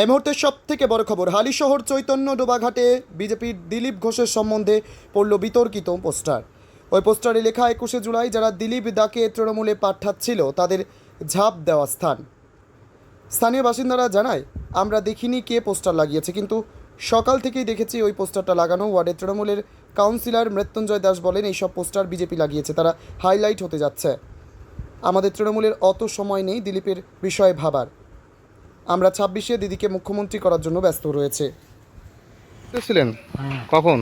এই মুহূর্তে সব থেকে বড় খবর হালিশহর চৈতন্য ডোবাঘাটে বিজেপির দিলীপ ঘোষের সম্বন্ধে পড়ল বিতর্কিত পোস্টার। ওই পোস্টারে লেখা, একুশে জুলাই যারা দিলীপ দাকে তৃণমূলে পাঠাচ্ছিল, তাদের ঝাঁপ দেওয়া স্থান। স্থানীয় বাসিন্দারা জানায়, আমরা দেখিনি কে পোস্টার লাগিয়েছে, কিন্তু সকাল থেকেই দেখেছি ওই পোস্টারটা লাগানো। ওয়ার্ডের তৃণমূলের কাউন্সিলর মৃত্যুঞ্জয় দাস বলেন, এইসব পোস্টার বিজেপি লাগিয়েছে, তারা হাইলাইট হতে যাচ্ছে। আমাদের তৃণমূলের অত সময় নেই দিলীপের বিষয়ে ভাবার। আমরা ছাব্বিশে দিদিকে মুখ্যমন্ত্রী করার জন্য ব্যস্ত রয়েছে। ছিলেন কখন?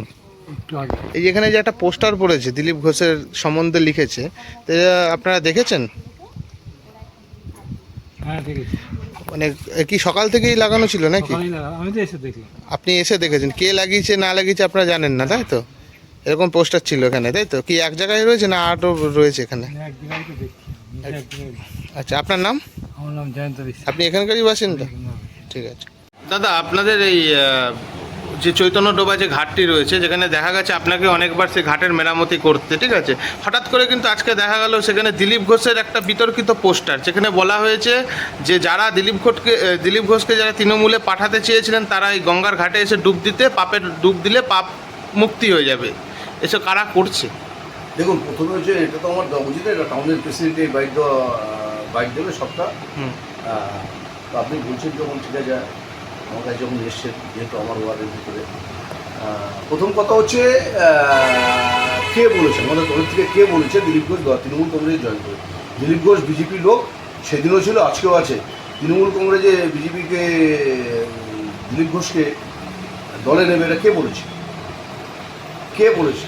এই যে এখানে যে একটা পোস্টার পড়েছে দিলীপ ঘোষের সম্বন্ধে লিখেছে তো এটা আপনারা দেখেছেন? হ্যাঁ মানে কি সকাল থেকেই লাগানো ছিল নাকি? আপনি এসে দেখেছেন কে লাগিয়েছে না লাগিয়েছে আপনারা জানেন না তাই তো? এরকম পোস্টার ছিল এখানে তাই তো? কি এক জায়গায় রয়েছে না আরও রয়েছে এখানে? আচ্ছা আপনার নাম? আমার নাম জয়ন্ত বিশ্বাস। আপনি এখানকারই বাসিন্দা? ঠিক আছে। দাদা আপনাদের এই যে চৈতন্য ডোবা যে ঘাটটি রয়েছে যেখানে দেখা গেছে আপনাকে অনেকবার সেই ঘাটের মেরামতি করতে ঠিক আছে? হঠাৎ করে কিন্তু আজকে দেখা গেল সেখানে দিলীপ ঘোষের একটা বিতর্কিত পোস্টার যেখানে বলা হয়েছে যে যারা দিলীপ ঘোষকে দিলীপ ঘোষকে যারা তৃণমূলে পাঠাতে চেয়েছিলেন তারা এই গঙ্গার ঘাটে এসে ডুব দিতে পাপের ডুব দিলে পাপ মুক্তি হয়ে যাবে। এসব কারা করছে? দেখুন প্রথমে হচ্ছে এটা তো আমার উচিত এটা টাউনের প্রেসিডেন্ট এই বাইক দেওয়া বাইক দেবে সবটা তো আপনি বলছেন যখন ঠিক আছে আমার কাছে যখন এসছেন যেহেতু আমার ওয়ার্ডের ভিতরে প্রথম কথা হচ্ছে কে বলেছে মানে তরফ থেকে কে বলেছে দিলীপ ঘোষ তৃণমূল কংগ্রেস জয়েন করে দিলীপ ঘোষ বিজেপির লোক সেদিনও ছিল আজকেও আছে। তৃণমূল কংগ্রেসে বিজেপিকে দিলীপ ঘোষকে দলে নেবে এটা কে বলেছে? কে বলেছে?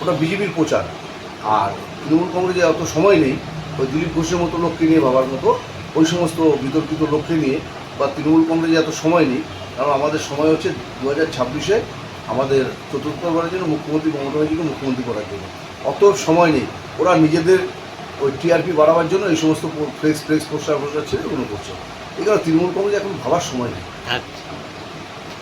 ওটা বিজেপির প্রচার। আর তৃণমূল কংগ্রেসে অত সময় নেই। ওই দিলীপ ঘোষের মতো লোককে নিয়ে ভাবার মতো, ওই সমস্ত বিতর্কিত লোককে নিয়ে বা তৃণমূল কংগ্রেসে এত সময় নেই, কারণ আমাদের সময় হচ্ছে দু হাজার ছাব্বিশে আমাদের চতুর্থবারের জন্য মুখ্যমন্ত্রী মমতা ব্যানার্জিকে মুখ্যমন্ত্রী করার জন্য। অত সময় নেই। ওরা নিজেদের ওই টিআরপি বাড়াবার জন্য এই সমস্ত ফ্লেক্স ফ্লেক্স পোস্টার পোস্টার ছেড়ে ওগুলো করছে। এই কারণে তৃণমূল কংগ্রেস এখন ভাবার সময় নেই।